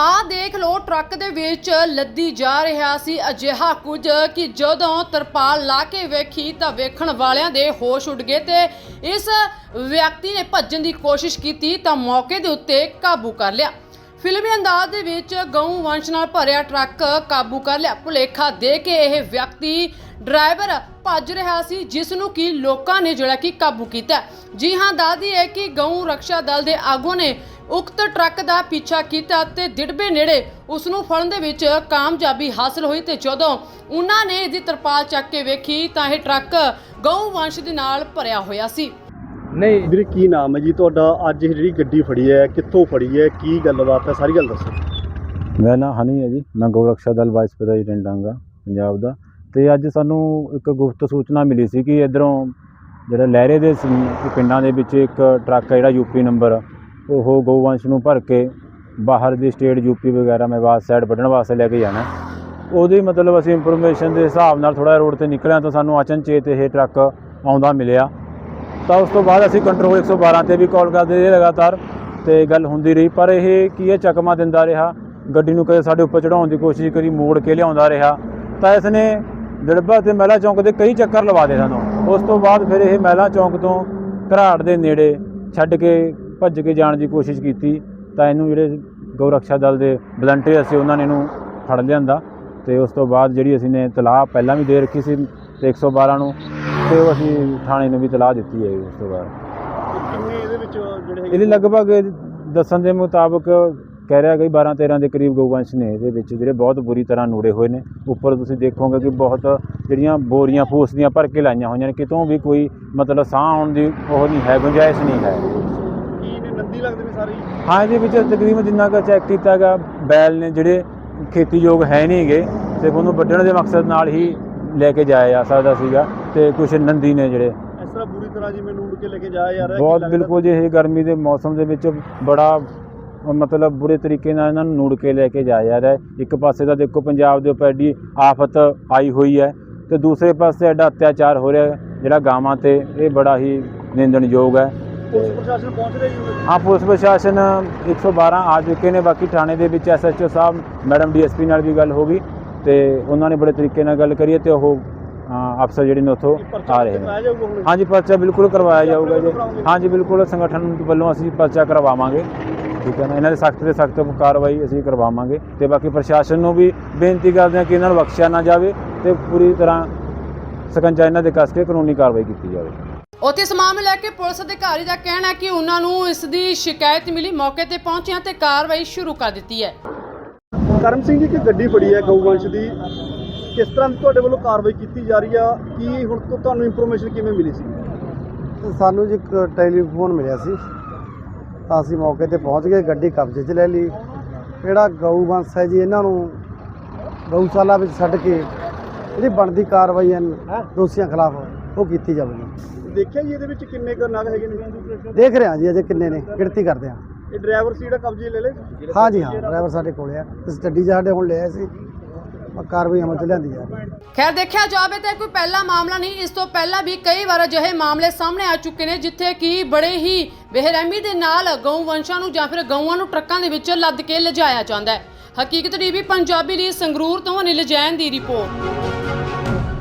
ਆ ਦੇਖ ਲਓ, ਟਰੱਕ ਦੇ ਵਿੱਚ ਲੱਦੀ ਜਾ ਰਿਹਾ ਸੀ। ਅਜਿਹਾ ਕੁਝ ਕਿ ਜਦੋਂ ਤਰਪਾਲ ਲਾ ਕੇ ਵੇਖੀ ਤਾਂ ਵੇਖਣ ਵਾਲਿਆਂ ਦੇ ਹੋਸ਼ ਉੱਡ ਗਏ ਤੇ ਇਸ ਵਿਅਕਤੀ ਨੇ ਭੱਜਣ ਦੀ ਕੋਸ਼ਿਸ਼ ਕੀਤੀ ਤਾਂ ਮੌਕੇ ਦੇ ਉੱਤੇ ਕਾਬੂ ਕਰ ਲਿਆ। ਫਿਲਮੀ ਅੰਦਾਜ਼ ਦੇ ਵਿੱਚ ਗਊ ਵੰਸ਼ ਨਾਲ ਭਰਿਆ ਟਰੱਕ ਕਾਬੂ ਕਰ ਲਿਆ। ਭੁਲੇਖਾ ਦੇ ਕੇ ਇਹ ਵਿਅਕਤੀ ਡਰਾਈਵਰ ਭੱਜ ਰਿਹਾ ਸੀ, ਜਿਸ ਨੂੰ ਕਿ ਲੋਕਾਂ ਨੇ ਜਿਹੜਾ ਕਿ ਕਾਬੂ ਕੀਤਾ। ਜੀ ਹਾਂ, ਦੱਸਦੀ ਹੈ ਕਿ ਗਊ ਰਕਸ਼ਾ ਦਲ ਦੇ ਆਗੂ ਨੇ ਉਕਤ ਟਰੱਕ ਦਾ ਪਿੱਛਾ ਕੀਤਾ ਤੇ ਦਿੜਬੇ ਨੇੜੇ ਉਸ ਨੂੰ ਫੜਨ ਦੇ ਵਿੱਚ ਕਾਮਯਾਬੀ ਹਾਸਲ ਹੋਈ ਤੇ ਜਦੋਂ ਉਹਨਾਂ ਨੇ ਇਹਦੀ ਤਰਪਾਲ ਚੱਕ ਕੇ ਵੇਖੀ ਤਾਂ ਇਹ ਟਰੱਕ ਗਊ ਵੰਸ਼ ਦੇ ਨਾਲ ਭਰਿਆ ਹੋਇਆ ਸੀ। ਨਹੀਂ ਵੀਰੇ ਕੀ ਨਾਮ ਹੈ ਜੀ ਤੁਹਾਡਾ? ਅੱਜ ਇਹ ਜਿਹੜੀ ਗੱਡੀ ਫੜੀ ਹੈ ਕਿੱਥੋਂ ਫੜੀ ਹੈ? ਕੀ ਗੱਲਬਾਤ ਹੈ? ਸਾਰੀ ਗੱਲ ਦੱਸੋ। ਮੇਰਾ ਨਾਮ ਹਨੀ ਹੈ ਜੀ। ਮੈਂ ਗੋਰਖਸ਼ਾ ਦਲ ਵਾਈਸ ਪ੍ਰੈਜ਼ੀਡੈਂਟ ਹਾਂਗਾ ਪੰਜਾਬ ਦਾ। ਤੇ ਅੱਜ ਸਾਨੂੰ ਇੱਕ ਗੁਪਤ ਸੂਚਨਾ ਮਿਲੀ ਸੀ ਕਿ ਇਧਰੋਂ ਜਿਹੜਾ ਲਹਿਰੇ ਦੇ ਪਿੰਡਾਂ ਦੇ ਵਿੱਚ ਇੱਕ ਟਰੱਕ ਹੈ ਜਿਹੜਾ ਯੂਪੀ ਨੰਬਰ ਉਹ ਗਊਵੰਸ਼ ਨੂੰ ਭਰ ਕੇ ਬਾਹਰ ਦੀ ਸਟੇਟ ਯੂਪੀ ਵਗੈਰਾ ਮੇਵਾਤ ਸਾਈਡ ਵੱਢਣ ਵਾਸਤੇ ਲੈ ਕੇ ਜਾਣਾ। ਉਹਦੀ ਮਤਲਬ ਅਸੀਂ ਇਨਫੋਰਮੇਸ਼ਨ ਦੇ ਹਿਸਾਬ ਨਾਲ ਥੋੜਾ ਰੋਡ ਤੇ ਨਿਕਲਿਆ ਤਾਂ ਸਾਨੂੰ ਅਚਨਚੇਤ ਇਹ ਟਰੱਕ ਆਉਂਦਾ ਮਿਲਿਆ। ਤਾਂ ਉਸ ਤੋਂ ਬਾਅਦ ਅਸੀਂ ਕੰਟਰੋਲ 112 ਤੇ ਵੀ ਕਾਲ ਕਰਦੇ ਰਹੇ ਲਗਾਤਾਰ ਤੇ ਗੱਲ ਹੁੰਦੀ ਰਹੀ। ਪਰ ਇਹ ਕੀ ਹੈ, ਚਕਮਾ ਦਿੰਦਾ ਰਿਹਾ। ਗੱਡੀ ਨੂੰ ਕਦੇ ਸਾਡੇ ਉੱਪਰ ਚੜਾਉਣ ਦੀ ਕੋਸ਼ਿਸ਼ ਕਰੀ, ਮੋੜ ਕੇ ਲਿਆਉਂਦਾ ਰਿਹਾ। ਤਾਂ ਇਸ ਨੇ ਦੜਬਾ ਤੇ ਮਹਿਲਾ ਚੌਂਕ ਦੇ ਕਈ ਚੱਕਰ ਲਵਾ ਦੇ ਸਾਨੂੰ। ਉਸ ਤੋਂ ਬਾਅਦ ਫਿਰ ਇਹ ਮਹਿਲਾ ਚੌਂਕ ਤੋਂ ਘਰਾੜ ਦੇ ਨੇੜੇ ਛੱਡ ਕੇ ਭੱਜ ਕੇ ਜਾਣ ਦੀ ਕੋਸ਼ਿਸ਼ ਕੀਤੀ ਤਾਂ ਇਹਨੂੰ ਜਿਹੜੇ ਗਊ ਰੱਖਿਆ ਦਲ ਦੇ ਵਲੰਟੀਅਰ ਸੀ ਉਹਨਾਂ ਨੇ ਇਹਨੂੰ ਫੜ ਲਿਆਂਦਾ ਤੇ ਉਸ ਤੋਂ ਬਾਅਦ ਜਿਹੜੀ ਅਸੀਂ ਨੇ ਤਲਾਹ ਪਹਿਲਾਂ ਵੀ ਦੇ ਰੱਖੀ ਸੀ ਤੇ 112 ਨੂੰ ਤੇ ਉਹ ਅਸੀਂ ਥਾਣੇ ਨੂੰ ਵੀ ਤਲਾਹ ਦਿੱਤੀ ਹੈ ਉਸ ਤੋਂ ਬਾਅਦ। ਕਿੰਨੇ ਇਹਦੇ ਵਿੱਚ ਜਿਹੜੇ ਇਹਦੇ ਲਗਭਗ ਦੱਸਣ ਦੇ ਮੁਤਾਬਕ ਕਹਿ ਰਿਹਾ ਕਿ 12 13 ਦੇ ਕਰੀਬ ਗਊਵੰਸ਼ ਨੇ ਇਹਦੇ ਵਿੱਚ ਜਿਹੜੇ ਬਹੁਤ ਬੁਰੀ ਤਰ੍ਹਾਂ ਨੂੜੇ ਹੋਏ ਨੇ। ਉੱਪਰ ਤੁਸੀਂ ਦੇਖੋਗੇ ਕਿ ਬਹੁਤ ਜਿਹੜੀਆਂ ਬੋਰੀਆਂ ਫੂਸ ਦੀਆਂ ਭਰ ਕੇ ਲਾਈਆਂ ਹੋਈਆਂ ਨੇ ਕਿਤੋਂ ਵੀ ਕੋਈ ਮਤਲਬ ਸਾਹ ਆਉਣ ਦੀ ਉਹ ਨਹੀਂ ਹੈ ਗੁੰਜਾਇਸ਼ ਨਹੀਂ ਹੈ। ਨੰਦੀ ਲੱਗਦੇ ਨੇ ਸਾਰੇ ਹੀ? ਹਾਂ ਇਹਦੇ ਵਿੱਚ ਤਕਰੀਬਨ ਜਿੰਨਾ ਕੁ ਚੈੱਕ ਕੀਤਾ ਗਾ ਬੈਲ ਨੇ ਜਿਹੜੇ ਖੇਤੀਯੋਗ ਹੈ ਨਹੀਂਗੇ ਸਿਰਫ ਉਹਨੂੰ ਵੱਢਣ ਦੇ ਮਕਸਦ ਨਾਲ ਹੀ ਲੈ ਕੇ ਜਾਇਆ ਜਾ ਸਕਦਾ ਸੀਗਾ ਤੇ ਕੁਝ ਨੰਦੀ ਨੇ ਜਿਹੜੇ ਇਸ ਤਰ੍ਹਾਂ ਬੁਰੀ ਤਰ੍ਹਾਂ ਜਿਵੇਂ ਨੂੜ ਕੇ ਲੈ ਕੇ ਜਾਇਆ ਜਾ ਰਿਹਾ ਕੀ ਬਹੁਤ ਲੱਗਦਾ? ਬਿਲਕੁਲ ਜੀ ਇਹ ਗਰਮੀ ਦੇ ਮੌਸਮ ਦੇ ਵਿੱਚ ਬੜਾ ਮਤਲਬ ਬੁਰੇ ਤਰੀਕੇ ਨਾਲ ਇਹਨਾਂ ਨੂੰ ਨੂੜ ਕੇ ਲੈ ਕੇ ਜਾਇਆ ਜਾ ਰਿਹਾ ਹੈ ਇੱਕ ਪਾਸੇ ਤਾਂ ਦੇਖੋ ਪੰਜਾਬ ਦੇ ਉੱਪਰ ਐਡੀ ਆਫਤ ਆਈ ਹੋਈ ਹੈ ਤੇ ਦੂਸਰੇ ਪਾਸੇ ਐਡਾ ਅਤਿਆਚਾਰ ਹੋ ਰਿਹਾ ਹੈ ਜਿਹੜਾ ਗਾਵਾਂ ਤੇ ਇਹ ਬੜਾ ਹੀ ਨਿੰਦਣਯੋਗ ਹੈ ਪੁਲਿਸ ਪ੍ਰਸ਼ਾਸਨ ਪਹੁੰਚ ਰਿਹਾ ਜੀ? ਹਾਂ ਪੁਲਿਸ ਪ੍ਰਸ਼ਾਸਨ 112 ਆ ਚੁੱਕੇ ਨੇ ਬਾਕੀ ਥਾਣੇ ਦੇ ਵਿੱਚ ਐਸਐਚਓ ਸਾਹਿਬ ਮੈਡਮ ਡੀਐਸਪੀ ਨਾਲ ਵੀ ਗੱਲ ਹੋ ਗਈ ਤੇ ਉਹਨਾਂ ਨੇ ਬੜੇ ਤਰੀਕੇ ਨਾਲ ਗੱਲ ਕਰੀ ਤੇ ਉਹ ਅਫਸਰ ਜਿਹੜੇ ਨੇ ਉੱਥੋਂ ਆ ਰਹੇ ਨੇ ਹਾਂਜੀ ਪਰਚਾ ਬਿਲਕੁਲ ਕਰਵਾਇਆ ਜਾਊਗਾ ਜੀ? ਹਾਂਜੀ ਬਿਲਕੁਲ ਸੰਗਠਨ ਵੱਲੋਂ ਅਸੀਂ ਪਰਚਾ ਕਰਵਾਵਾਂਗੇ ਠੀਕ ਹੈ ਨਾ ਇਹਨਾਂ ਦੇ ਸਖਤ ਤੇ ਸਖਤ ਕਾਰਵਾਈ ਅਸੀਂ ਕਰਵਾਵਾਂਗੇ ਤੇ ਬਾਕੀ ਪ੍ਰਸ਼ਾਸਨ ਨੂੰ ਵੀ ਬੇਨਤੀ ਕਰਦੇ ਹਾਂ ਕਿ ਇਹਨਾਂ ਨੂੰ ਬਖਸ਼ਿਆ ਨਾ ਜਾਵੇ ਤੇ ਪੂਰੀ ਤਰ੍ਹਾਂ ਸਕੰਜਾ ਇਹਨਾਂ ਦੇ ਕੱਸ ਕੇ ਕਾਨੂੰਨੀ ਕਾਰਵਾਈ ਕੀਤੀ ਜਾਵੇ। ਉੱਥੇ ਇਸ ਮਾਮਲੇ ਲੈ ਕੇ ਪੁਲਿਸ ਅਧਿਕਾਰੀ ਦਾ ਕਹਿਣਾ ਹੈ ਕਿ ਉਹਨਾਂ ਨੂੰ ਇਸ ਦੀ ਸ਼ਿਕਾਇਤ ਮਿਲੀ ਮੌਕੇ ਤੇ ਪਹੁੰਚਿਆ ਤੇ ਕਾਰਵਾਈ ਸ਼ੁਰੂ ਕਰ ਦਿੱਤੀ ਹੈ। ਕਰਮ ਸਿੰਘ ਜੀ ਕਿ ਗੱਡੀ ਫੜੀ ਹੈ ਗਊਵੰਸ਼ ਦੀ। ਕਿਸ ਤਰ੍ਹਾਂ ਤੁਹਾਡੇ ਵੱਲੋਂ ਕਾਰਵਾਈ ਕੀਤੀ ਜਾ ਰਹੀ ਆ? ਕੀ ਹੁਣ ਤੋਂ ਤੁਹਾਨੂੰ ਇਨਫੋਰਮੇਸ਼ਨ ਕਿਵੇਂ ਮਿਲੀ ਸੀ? ਸਾਨੂੰ ਜੀ ਇੱਕ ਟੈਲੀਫੋਨ ਮਿਲਿਆ ਸੀ। ਤਾਂ ਅਸੀਂ ਮੌਕੇ ਤੇ ਪਹੁੰਚ ਗਏ ਗੱਡੀ ਕਬਜ਼ੇ 'ਚ ਲੈ ਲਈ। ਜਿਹੜਾ ਗਊ ਵੰਸ਼ ਹੈ ਜੀ ਇਹਨਾਂ ਨੂੰ ਗਊਸ਼ਾਲਾ ਵਿੱਚ ਛੱਡ ਕੇ ਜਿਹੜੀ ਬਣਦੀ ਕਾਰਵਾਈ ਹੈ ਦੋਸ਼ੀਆਂ ਖਿਲਾਫ ਉਹ ਕੀਤੀ ਜਾਵੇਗੀ। ਦੇਖਿਆ ਜੀ ਇਹਦੇ ਵਿੱਚ ਕਿੰਨੇ ਕੁ ਨਗ ਹੈਗੇ ਨੇ? ਦੇਖ ਰਹੇ ਹਾਂ ਜੀ ਅਜੇ ਕਿੰਨੇ ਨੇ ਗਿਣਤੀ ਕਰਦੇ ਹਾਂ। ਇਹ ਡਰਾਈਵਰ ਸੀ ਜਿਹੜਾ ਕਬਜ਼ੇ ਲੈ ਲੇ ਹਾਂ ਜੀ ਹਾਂ ਡਰਾਈਵਰ ਸਾਡੇ ਕੋਲੇ ਆ। ਇਸ ਗੱਡੀ ਸਾਡੇ ਹੁਣ ਲਿਆ ਸੀ ਕਾਰਵਾਈ ਅਮਲ 'ਚ ਲਿਆਂਦੀ ਜਾ ਰਹੀ ਹੈ। ਖੈਰ ਦੇਖਿਆ ਜਾਵੇ ਤਾਂ ਕੋਈ ਪਹਿਲਾ ਮਾਮਲਾ ਨਹੀਂ ਇਸ ਤੋਂ ਪਹਿਲਾਂ ਵੀ ਕਈ ਵਾਰ ਅਜਿਹੇ ਮਾਮਲੇ ਸਾਹਮਣੇ ਆ ਚੁੱਕੇ ਨੇ ਜਿੱਥੇ ਕਿ ਬੜੇ ਹੀ ਬੇਰਹਿਮੀ ਦੇ ਨਾਲ ਗਊ ਵੰਸ਼ਾਂ ਨੂੰ ਜਾਂ ਫਿਰ ਗਊਆਂ ਨੂੰ ਟਰੱਕਾਂ ਦੇ ਵਿੱਚ ਲੱਦ ਕੇ ਲਿਜਾਇਆ ਜਾਂਦਾ ਹੈ। ਹਕੀਕਤ ਟੀਵੀ ਪੰਜਾਬੀ ਲਈ ਸੰਗਰੂਰ ਤੋਂ ਅਨਿਲ ਜੈਨ ਦੀ ਰਿਪੋਰਟ। Música